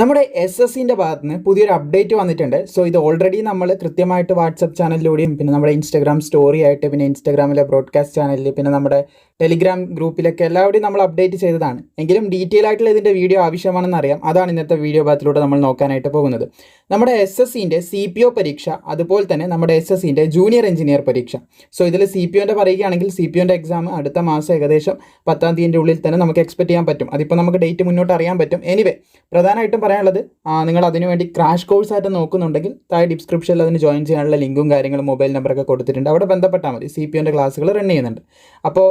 നമ്മുടെ S S സിന്റെ ഭാഗത്ത് നിന്ന് പുതിയൊരു അപ്ഡേറ്റ് വന്നിട്ടുണ്ട്. സോ ഇത് ഓൾറെഡി നമ്മൾ കൃത്യമായിട്ട് വാട്സപ്പ് ചാനലിലൂടെയും പിന്നെ നമ്മുടെ ഇൻസ്റ്റാഗ്രാം സ്റ്റോറി ആയിട്ട് പിന്നെ ഇൻസ്റ്റാഗ്രാമിലെ ബ്രോഡ്കാസ്റ്റ് ചാനലിൽ പിന്നെ നമ്മുടെ ടെലിഗ്രാം ഗ്രൂപ്പിലൊക്കെ എല്ലാവരുടെയും നമ്മൾ അപ്ഡേറ്റ് ചെയ്തതാണ്. എങ്കിലും ഡീറ്റെയിൽ ആയിട്ടുള്ള ഇതിന്റെ വീഡിയോ ആവശ്യമാണെന്ന് അറിയാം. അതാണ് ഇന്നത്തെ വീഡിയോ ഭാഗത്തിലൂടെ നമ്മൾ നോക്കാനായിട്ട് പോകുന്നത്. നമ്മുടെ എസ് എസ് സിന്റെ സി പി ഒ പരീക്ഷ അതുപോലെ തന്നെ നമ്മുടെ എസ് എസ് സിന്റെ ജൂനിയർ എഞ്ചിനീയർ പരീക്ഷ. സോ ഇതിൽ സി പി ഒന്റെ പറയുകയാണെങ്കിൽ സി പി ഒന്റെ എക്സാം അടുത്ത മാസം ഏകദേശം പത്താം തീയതിന്റെ ഉള്ളിൽ തന്നെ നമുക്ക് എക്സ്പെക്ട് ചെയ്യാൻ പറ്റും. അതിപ്പോൾ നമുക്ക് ഡേറ്റ് മുന്നോട്ട് അറിയാൻ പറ്റും. എനിവേ പ്രധാനമായിട്ടും പറയാനുള്ളത് നിങ്ങൾ അതിനുവേണ്ടി ക്രാഷ് കോഴ്സ് ആയിട്ട് നോക്കുന്നുണ്ടെങ്കിൽ താഴെ ഡിസ്ക്രിപ്ഷനിൽ അതിന് ജോയിൻ ചെയ്യാനുള്ള ലിങ്കും കാര്യങ്ങളും മൊബൈൽ നമ്പറൊക്കെ കൊടുത്തിട്ടുണ്ട്. അവിടെ ബന്ധപ്പെട്ടാൽ മതി. സി പി എന്റെ ക്ലാസ്സുകൾ റൺ ചെയ്യുന്നുണ്ട്. അപ്പോൾ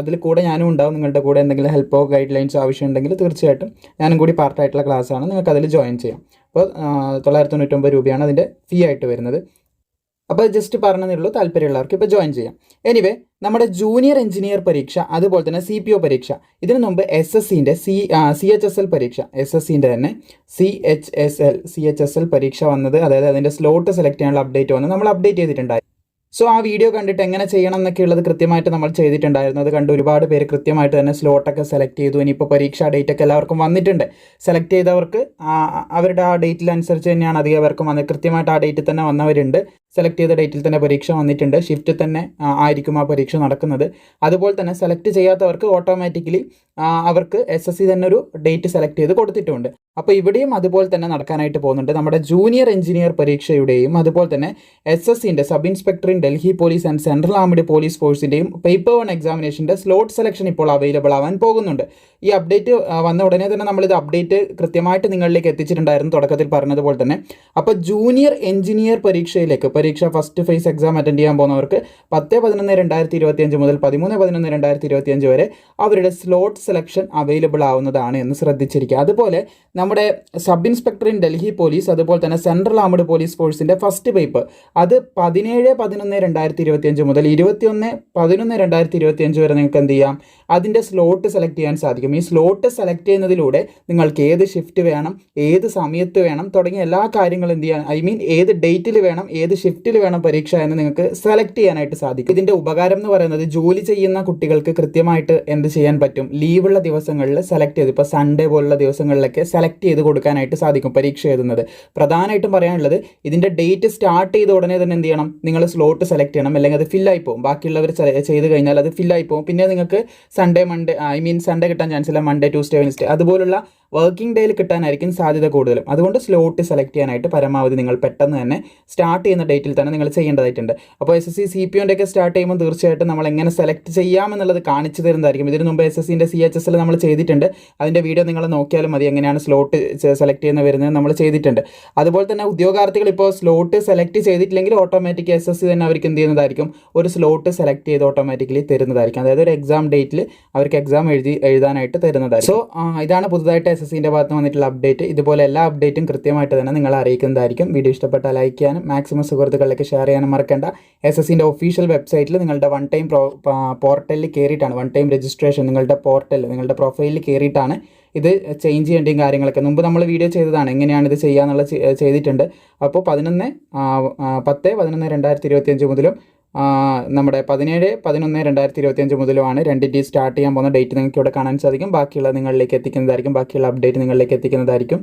അതിൽ കൂടെ ഞാനും ഉണ്ടാവും. നിങ്ങളുടെ കൂടെ എന്തെങ്കിലും ഹെൽപ്പോ ഗൈഡ് ലൈൻസോ ആവശ്യമുണ്ടെങ്കിൽ തീർച്ചയായിട്ടും ഞാനും കൂടി പാർട്ടായിട്ടുള്ള ക്ലാസ്സാണ് നിങ്ങൾക്ക് അതിൽ ജോയിൻ ചെയ്യാം. അപ്പോൾ തൊള്ളായിരത്തി തൊണ്ണൂറ്റൊമ്പത് രൂപയാണ് അതിന്റെ ഫീ ആയിട്ട് വരുന്നത്. അപ്പോൾ ജസ്റ്റ് പറഞ്ഞതേ ഉള്ളൂ താല്പര്യമുള്ളവർക്ക് ഇപ്പോൾ ജോയിൻ ചെയ്യാം. എനിവേ നമ്മുടെ ജൂനിയർ എഞ്ചിനീയർ പരീക്ഷ അതുപോലെ തന്നെ സി പി ഒ പരീക്ഷ ഇതിനു മുമ്പ് എസ് എസ് സിന്റെ C C H S L പരീക്ഷ എസ് എസ് സിന്റെ തന്നെ C H S L C H S L പരീക്ഷ വന്നത് അതായത് അതിന്റെ സ്ലോട്ട് സെലക്ട് ചെയ്യാനുള്ള അപ്ഡേറ്റ് വന്ന് നമ്മൾ അപ്ഡേറ്റ് ചെയ്തിട്ടുണ്ടായി. സോ ആ വീഡിയോ കണ്ടിട്ട് എങ്ങനെ ചെയ്യണം എന്നൊക്കെ ഉള്ളത് കൃത്യമായിട്ട് നമ്മൾ ചെയ്തിട്ടുണ്ടായിരുന്നു. അത് കണ്ട് ഒരുപാട് പേര് കൃത്യമായിട്ട് തന്നെ സ്ലോട്ടൊക്കെ സെലക്ട് ചെയ്തു. ഇനിയിപ്പോൾ പരീക്ഷാ ഡേറ്റ് ഒക്കെ എല്ലാവർക്കും വന്നിട്ടുണ്ട്. സെലക്ട് ചെയ്തവർക്ക് അവരുടെ ആ ഡേറ്റിൽ അനുസരിച്ച് തന്നെയാണ് അധികം പേർക്കും വന്നത്. കൃത്യമായിട്ട് ആ ഡേറ്റിൽ തന്നെ വന്നവരുണ്ട്. സെലക്ട് ചെയ്ത ഡേറ്റിൽ തന്നെ പരീക്ഷ വന്നിട്ടുണ്ട്. ഷിഫ്റ്റ് തന്നെ ആയിരിക്കും ആ പരീക്ഷ നടക്കുന്നത്. അതുപോലെ തന്നെ സെലക്ട് ചെയ്യാത്തവർക്ക് ഓട്ടോമാറ്റിക്കലി അവർക്ക് എസ് തന്നെ ഒരു ഡേറ്റ് സെലക്ട് ചെയ്ത് കൊടുത്തിട്ടുണ്ട്. അപ്പോൾ ഇവിടെയും അതുപോലെ തന്നെ നടക്കാനായിട്ട് പോകുന്നുണ്ട്. നമ്മുടെ ജൂനിയർ എഞ്ചിനീയർ പരീക്ഷയുടെയും അതുപോലെ തന്നെ എസ് എസ് സിന്റെ sub inspector in Delhi police and central armed police ഫോഴ്സിന്റെയും paper one എക്സാമിനേഷന്റെ സ്ലോട്ട് സെലക്ഷൻ ഇപ്പോൾ അവൈലബിൾ ആവാൻ പോകുന്നുണ്ട്. ഈ അപ്ഡേറ്റ് വന്ന ഉടനെ തന്നെ നമ്മളിത് അപ്ഡേറ്റ് കൃത്യമായിട്ട് നിങ്ങളിലേക്ക് എത്തിച്ചിട്ടുണ്ടായിരുന്നു തുടക്കത്തിൽ പറഞ്ഞതുപോലെ തന്നെ. അപ്പോൾ ജൂനിയർ എഞ്ചിനീയർ പരീക്ഷയിലേക്ക് പരീക്ഷ ഫസ്റ്റ് ഫേസ് എക്സാം അറ്റൻഡ് ചെയ്യാൻ പോകുന്നവർക്ക് പത്ത് പതിനൊന്ന് രണ്ടായിരത്തി ഇരുപത്തിയഞ്ച് മുതൽ പതിമൂന്ന് പതിനൊന്ന് രണ്ടായിരത്തി ഇരുപത്തിയഞ്ച് വരെ അവരുടെ സ്ലോട്ട് സെലക്ഷൻ അവൈലബിൾ ആവുന്നതാണ് എന്ന് ശ്രദ്ധിച്ചിരിക്കുക. അതുപോലെ നമ്മുടെ sub inspector in Delhi police അതുപോലെ തന്നെ സെൻട്രൽ ആർമഡ് പോലീസ് ഫോഴ്സിന്റെ ഫസ്റ്റ് പേപ്പർ അത് പതിനേഴ് പതിനൊന്ന് രണ്ടായിരത്തി ഇരുപത്തിയഞ്ച് മുതൽ ഇരുപത്തിയൊന്ന് പതിനൊന്ന് രണ്ടായിരത്തി ഇരുപത്തിയഞ്ച് വരെ നിങ്ങൾക്ക് എന്ത് ചെയ്യാം? അതിന്റെ സ്ലോട്ട് സെലക്ട് ചെയ്യാൻ സാധിക്കും. ഈ സ്ലോട്ട് സെലക്ട് ചെയ്യുന്നതിലൂടെ നിങ്ങൾക്ക് ഏത് ഷിഫ്റ്റ് വേണം ഏത് സമയത്ത് വേണം തുടങ്ങിയ എല്ലാ കാര്യങ്ങളും എന്ത് ചെയ്യാൻ ഐ മീൻ ഏത് ഡേറ്റിൽ വേണം ഏത് ഷിഫ്റ്റിൽ വേണം പരീക്ഷ എന്ന് നിങ്ങൾക്ക് സെലക്ട് ചെയ്യാനായിട്ട് സാധിക്കും. ഇതിന്റെ ഉപകാരം എന്ന് പറയുന്നത് ജോലി ചെയ്യുന്ന കുട്ടികൾക്ക് കൃത്യമായിട്ട് എന്ത് ചെയ്യാൻ പറ്റും? ലീവുള്ള ദിവസങ്ങളിൽ സെലക്ട് ചെയ്ത് ഇപ്പോൾ സൺഡേ പോലുള്ള ദിവസങ്ങളിലൊക്കെ സെലക്ട് ചെയ്ത് കൊടുക്കാനായിട്ട് സാധിക്കും പരീക്ഷ എഴുതുന്നത്. പ്രധാനമായിട്ടും പറയാനുള്ളത് ഇതിന്റെ ഡേറ്റ് സ്റ്റാർട്ട് ചെയ്ത ഉടനെ തന്നെ എന്ത് ചെയ്യണം? നിങ്ങൾ സ്ലോട്ട് സെലക്ട് ചെയ്യണം. അല്ലെങ്കിൽ അത് ഫില്ലായി പോകും ബാക്കിയുള്ളവർ ചെയ്ത് കഴിഞ്ഞാൽ അത് ഫില്ലായി പോകും പിന്നെ നിങ്ങൾക്ക് Sunday Monday I mean Sunday കിട്ടാൻ ചാൻസ് ഇല്ല. മൺഡേ ട്യൂസ്ഡേ വെൻസ്ഡേ അതുപോലുള്ള വർക്കിംഗ് ഡേയിൽ കിട്ടാനായിരിക്കും സാധ്യത കൂടുതലും. അതുകൊണ്ട് സ്ലോട്ട് സെലക്ട് ചെയ്യാനായിട്ട് പരമാവധി നിങ്ങൾ പെട്ടെന്ന് തന്നെ സ്റ്റാർട്ട് ചെയ്യുന്ന ഡേറ്റിൽ തന്നെ നിങ്ങൾ ചെയ്യേണ്ടതായിട്ടുണ്ട്. അപ്പോൾ S S C C P ഒന്റെ ഒക്കെ സ്റ്റാർട്ട് ചെയ്യുമ്പോൾ തീർച്ചയായിട്ടും നമ്മൾ എങ്ങനെ സെലക്ട് ചെയ്യാമെന്നുള്ളത് കാണിച്ചു തരുന്നതായിരിക്കും. ഇതിന് മുമ്പ് എസ് എസ് സിന്റെ സി എച്ച് എസ് എൽ നമ്മൾ ചെയ്തിട്ടുണ്ട്. അതിന്റെ വീഡിയോ നിങ്ങൾ നോക്കിയാലും മതി. എങ്ങനെയാണ് സ്ലോട്ട് സെലക്ട് ചെയ്യുന്ന വരുന്നത് നമ്മൾ ചെയ്തിട്ടുണ്ട്. അതുപോലെ തന്നെ ഉദ്യോഗാർത്ഥികൾ ഇപ്പോൾ സ്ലോട്ട് സെലക്ട് ചെയ്തിട്ടില്ലെങ്കിൽ ഓട്ടോമാറ്റിക് എസ് എസ് സി തന്നെ അവർക്ക് എന്ത് ചെയ്യുന്നതായിരിക്കും? ഒരു സ്ലോട്ട് സെലക്ട് ചെയ്ത് ഓട്ടോമാറ്റിക്കലി തരുന്നതായിരിക്കും. അതായത് ഒരു എക്സാം ഡേറ്റിൽ അവർക്ക് എക്സാം എഴുതി എഴുതാനായിട്ട് തരുന്നതായിരിക്കും. സോ ഇതാണ് പുതുതായിട്ട് എസ് എസ് സിന്റെ ഭാഗത്ത് വന്നിട്ടുള്ള അപ്ഡേറ്റ് ഇതുപോലെ എല്ലാ അപ്ഡേറ്റും കൃത്യമായിട്ട് തന്നെ നിങ്ങളെ അറിയിക്കുന്നതായിരിക്കും. വീഡിയോ ഇഷ്ടപ്പെട്ടാൽ ലൈക്ക് ചെയ്യാനും മാക്സിമം സുഹൃത്തുക്കളിലേക്ക് ഷെയർ ചെയ്യാനും മറക്കേണ്ട. എസ് എസ് സിന്റെ ഒഫീഷ്യൽ വെബ്സൈറ്റിൽ നിങ്ങളുടെ വൺ ടൈം പോർട്ടലിൽ കയറിയിട്ടാണ് വൺ ടൈം രജിസ്ട്രേഷൻ നിങ്ങളുടെ പോർട്ടൽ നിങ്ങളുടെ പ്രൊഫൈലിൽ കയറിയിട്ടാണ് ഇത് ചേഞ്ച് ചെയ്യേണ്ടയും കാര്യങ്ങളൊക്കെ. മുമ്പ് നമ്മൾ വീഡിയോ ചെയ്തതാണ് എങ്ങനെയാണ് ഇത് ചെയ്യാന്നുള്ള ചെയ്തിട്ടുണ്ട്. അപ്പോൾ പതിനൊന്ന് പത്ത് പതിനൊന്ന് രണ്ടായിരത്തി ഇരുപത്തിയഞ്ച് മുതലും നമ്മുടെ പതിനേഴ് പതിനൊന്ന് രണ്ടായിരത്തി ഇരുപത്തിയഞ്ച് മുതലുമാണ് രണ്ടിന്റെയും സ്റ്റാർട്ട് ചെയ്യാൻ പോകുന്ന ഡേറ്റ് നിങ്ങൾക്ക് ഇവിടെ കാണാൻ സാധിക്കും. ബാക്കിയുള്ള നിങ്ങളിലേക്ക് എത്തിക്കുന്നതായിരിക്കും. ബാക്കിയുള്ള അപ്ഡേറ്റ് നിങ്ങളിലേക്ക് എത്തിക്കുന്നതായിരിക്കും.